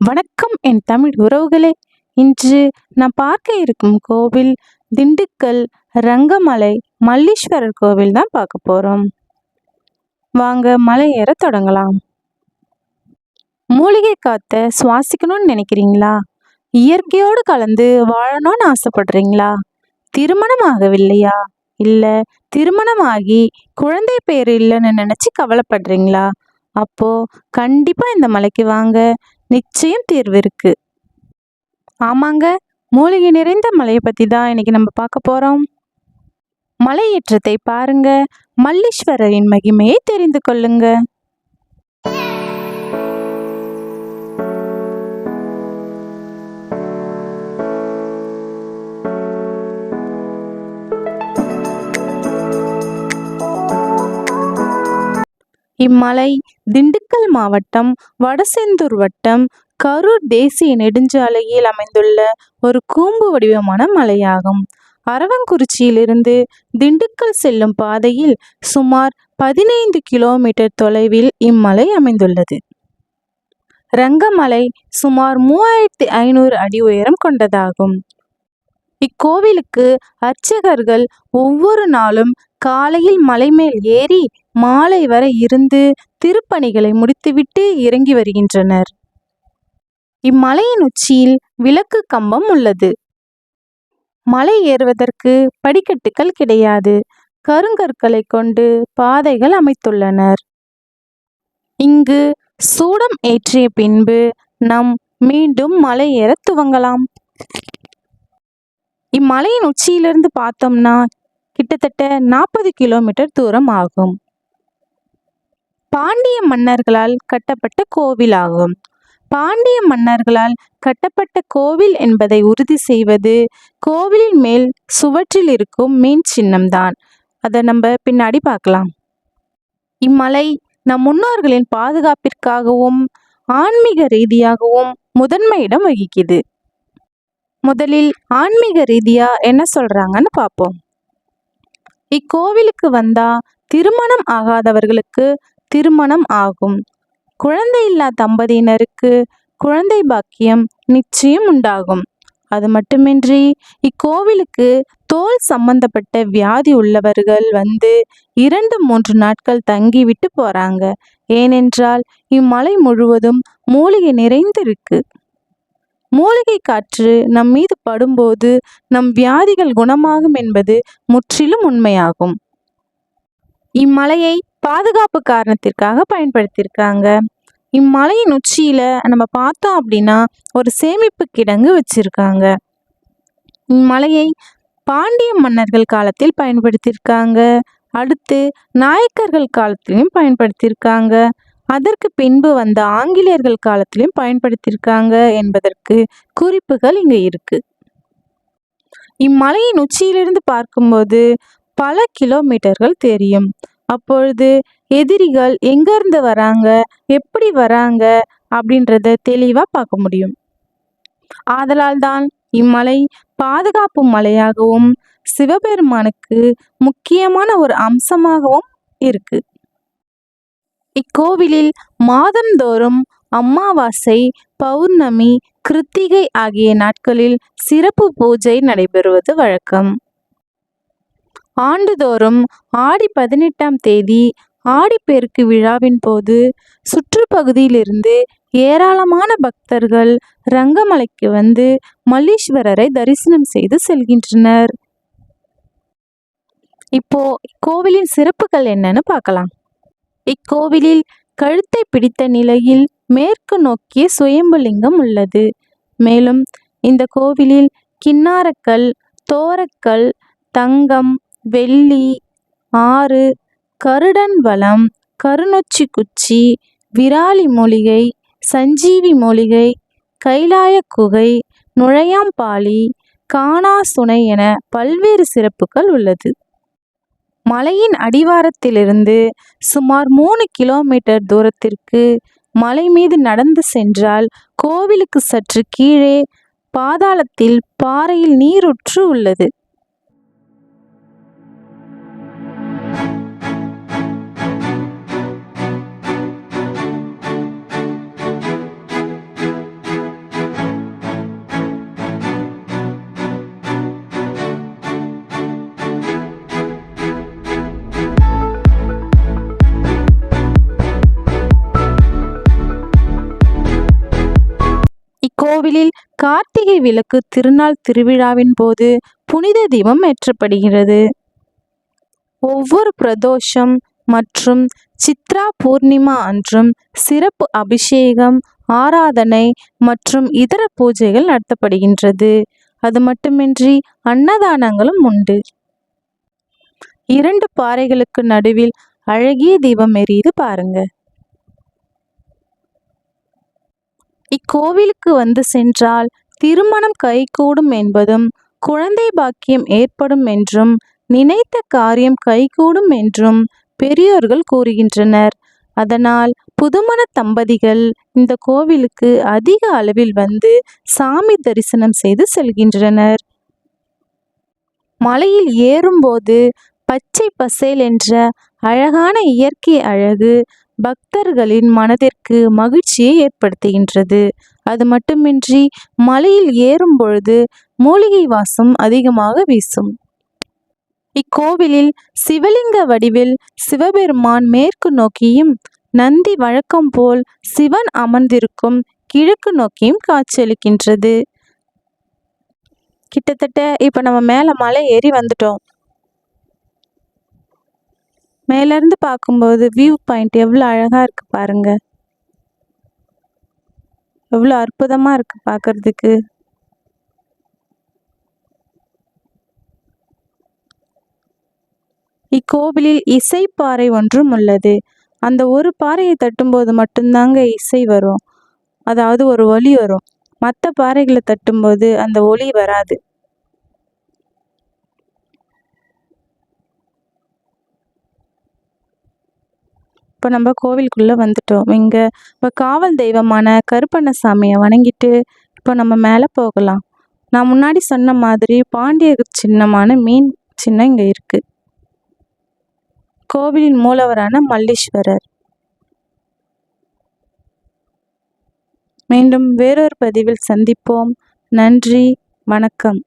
வணக்கம் என் தமிழ் உறவுகளே. இன்று நான் பார்க்க இருக்கும் கோவில் திண்டுக்கல் ரங்கமலை மல்லீஸ்வரர் கோவில் தான் பார்க்க போகிறோம் வாங்க மலை ஏற தொடங்கலாம். மூலிகை காத்த சுவாசிக்கணும்னு நினைக்கிறீங்களா? இயற்கையோடு கலந்து வாழணும்னு ஆசைப்படுறீங்களா? திருமணம் ஆகவில்லையா இல்லை திருமணமாகி குழந்தை பேர் இல்லைன்னு நினச்சி கவலைப்படுறீங்களா? அப்போ கண்டிப்பாக இந்த மலைக்கு வாங்க. நிச்சயம் தீர்வு இருக்கு. ஆமாங்க மூலிகை நிறைந்த மலையை பற்றி தான் இன்னைக்கு நம்ம பார்க்க போகிறோம் மலையேற்றத்தை பாருங்க மல்லீஸ்வரரின் மகிமையை தெரிந்து கொள்ளுங்க. இம்மலை திண்டுக்கல் மாவட்டம் வடசெந்தூர் வட்டம் கரூர் தேசிய நெடுஞ்சாலையில் அமைந்துள்ள ஒரு கூம்பு வடிவமான மலையாகும். அரவங்குறிச்சியிலிருந்து திண்டுக்கல் செல்லும் பாதையில் சுமார் பதினைந்து கிலோமீட்டர் தொலைவில் இம்மலை அமைந்துள்ளது. ரங்கமலை சுமார் மூவாயிரத்தி ஐநூறு அடி உயரம் கொண்டதாகும். இக்கோவிலுக்கு அர்ச்சகர்கள் ஒவ்வொரு நாளும் காலையில் மலைமேல் ஏறி மாலை வரை இருந்து திருப்பணிகளை முடித்துவிட்டு இறங்கி வருகின்றனர். இம்மலையின் உச்சியில் விளக்கு கம்பம் உள்ளது. மலை ஏறுவதற்கு படிக்கட்டுகள் கிடையாது. கருங்கற்களை கொண்டு பாதைகள் அமைத்துள்ளனர். இங்கு சூடம் ஏற்றிய பின்பு நம் மீண்டும் மலை ஏற துவங்கலாம். இம்மலையின் உச்சியிலிருந்து பார்த்தோம்னா கிட்டத்தட்ட நாற்பது கிலோமீட்டர் தூரம் ஆகும். பாண்டிய மன்னர்களால் கட்டப்பட்ட கோவில் ஆகும். பாண்டிய மன்னர்களால் கட்டப்பட்ட கோவில் என்பதை உறுதி செய்வது கோவிலின் மேல் சுவற்றில் இருக்கும் மீன் சின்னம்தான். அதை நம்ம பின்னாடி பார்க்கலாம். இம்மலை நம் முன்னோர்களின் பாதுகாப்பிற்காகவும் ஆன்மீக ரீதியாகவும் முதன்மை இடம் வகிக்குது. முதலில் ஆன்மீக ரீதியா என்ன சொல்றாங்கன்னு பார்ப்போம். இக்கோவிலுக்கு வந்தா திருமணம் ஆகாதவர்களுக்கு திருமணம் ஆகும். குழந்தையில்லா தம்பதியினருக்கு குழந்தை பாக்கியம் நிச்சயம் உண்டாகும். அது மட்டுமின்றி இக்கோவிலுக்கு தோல் சம்பந்தப்பட்ட வியாதி உள்ளவர்கள் வந்து இரண்டு மூன்று நாட்கள் தங்கிவிட்டு போறாங்க. ஏனென்றால் இம்மலை முழுவதும் மூலிகை நிறைந்திருக்கு. மூலிகை காற்று நம் மீது படும்போது நம் வியாதிகள் குணமாகும் என்பது முற்றிலும் உண்மையாகும். இம்மலையை பாதுகாப்பு காரணத்திற்காக பயன்படுத்தியிருக்காங்க. இம்மலையின் உச்சியில நம்ம பார்த்தோம் அப்படின்னா ஒரு சேமிப்பு கிடங்கு வச்சிருக்காங்க. இம்மலையை பாண்டிய மன்னர்கள் காலத்தில் பயன்படுத்தியிருக்காங்க. அடுத்து நாயக்கர்கள் காலத்திலையும் பயன்படுத்தியிருக்காங்க. அதற்கு பின்பு வந்த ஆங்கிலேயர்கள் காலத்திலையும் பயன்படுத்தியிருக்காங்க என்பதற்கு குறிப்புகள் இங்கே இருக்கு. இம்மலையின் உச்சியிலிருந்து பார்க்கும்போது பல கிலோமீட்டர்கள் தெரியும். அப்பொழுது எதிரிகள் எங்கேருந்து வராங்க எப்படி வராங்க அப்படின்றத தெளிவாக பார்க்க முடியும். ஆதலால் தான் இம்மலை பாதுகாப்பு மலையாகவும் சிவபெருமானுக்கு முக்கியமான ஒரு அம்சமாகவும் இருக்குது இக்கோவிலில் மாதந்தோறும் அம்மாவாசை பௌர்ணமி கிருத்திகை ஆகிய நாட்களில் சிறப்பு பூஜை நடைபெறுவது வழக்கம். ஆண்டுதோறும் ஆடி பதினெட்டாம் தேதி ஆடிப்பெருக்கு விழாவின் போது சுற்றுப்பகுதியிலிருந்து ஏராளமான பக்தர்கள் ரங்கமலைக்கு வந்து மல்லீஸ்வரரை தரிசனம் செய்து செல்கின்றனர். இப்போ கோவிலின் சிறப்புகள் என்னன்னு பார்க்கலாம். இக்கோவிலில் கழுத்தை பிடித்த நிலையில் மேற்கு நோக்கிய சுயம்புலிங்கம் உள்ளது. மேலும் இந்த கோவிலில் கிண்ணாரக்கல் தோரக்கல் தங்கம் வெள்ளி ஆறு கருடன் வளம் கருநொச்சி குச்சி விராலி மூலிகை சஞ்சீவி மூலிகை கைலாய குகை நுழையாம்பாளி காணாசுனை என பல்வேறு சிறப்புகள் உள்ளது. மலையின் அடிவாரத்திலிருந்து சுமார் மூணு கிலோமீட்டர் தூரத்திற்கு மலை மீது நடந்து சென்றால் கோவிலுக்கு சற்று கீழே பாதாளத்தில் பாறையில் நீருற்று உள்ளது. கோவிலில் கார்த்திகை விளக்கு திருநாள் திருவிழாவின் போது புனித தீபம் ஏற்றப்படுகிறது. ஒவ்வொரு பிரதோஷம் மற்றும் சித்ரா பூர்ணிமா அன்றும் சிறப்பு அபிஷேகம் ஆராதனை மற்றும் இதர பூஜைகள் நடத்தப்படுகின்றது. அது மட்டுமின்றி அன்னதானங்களும் உண்டு. இரண்டு பாறைகளுக்கு நடுவில் அழகிய தீபம் எரியுது பாருங்க. கோவிலுக்கு வந்து சென்றால் திருமணம் கைகூடும் என்பதும் குழந்தை பாக்கியம் ஏற்படும் என்றும் நினைத்த காரியம் கைகூடும் என்றும் பெரியோர்கள் கூறுகின்றனர். அதனால் புதுமண தம்பதிகள் இந்த கோவிலுக்கு அதிக அளவில் வந்து சாமி தரிசனம் செய்து செல்கின்றனர். மலையில் ஏறும்போது பச்சை பசேல் என்ற அழகான இயற்கை அழகு பக்தர்களின் மனதிற்கு மகிழ்ச்சியை ஏற்படுத்துகின்றது. அது மட்டுமின்றி மலையில் ஏறும் பொழுது மூலிகை வாசம் அதிகமாக வீசும். இக்கோவிலில் சிவலிங்க வடிவில் சிவபெருமான் மேற்கு நோக்கியும் நந்தி வழக்கம் போல் சிவன் அமர்ந்திருக்கும் கிழக்கு நோக்கியும் காட்சியளிக்கின்றது. கிட்டத்தட்ட இப்போ நம்ம மேலே மலை ஏறி வந்துட்டோம். மேலேருந்து பார்க்கும்போது வியூ பாயிண்ட் எவ்வளோ அழகாக இருக்குது பாருங்க. எவ்வளோ அற்புதமாக இருக்குது பார்க்குறதுக்கு. இக்கோவிலில் இசைப்பாறை ஒன்றும் உள்ளது. அந்த ஒரு பாறையை தட்டும்போது மட்டும்தாங்க இசை வரும். அதாவது ஒரு ஒலி வரும். மற்ற பாறைகளை தட்டும்போது அந்த ஒலி வராது. இப்போ நம்ம கோவிலுக்குள்ளே வந்துட்டோம். இங்கே இப்போ காவல் தெய்வமான கருப்பண்ணசாமியை வணங்கிட்டு இப்போ நம்ம மேலே போகலாம். நான் முன்னாடி சொன்ன மாதிரி பாண்டியர் சின்னமான மீன் சின்னம் இங்கே இருக்குது கோவிலின் மூலவரான மல்லீஸ்வரர். மீண்டும் வேறொரு பதிவில் சந்திப்போம். நன்றி. வணக்கம்.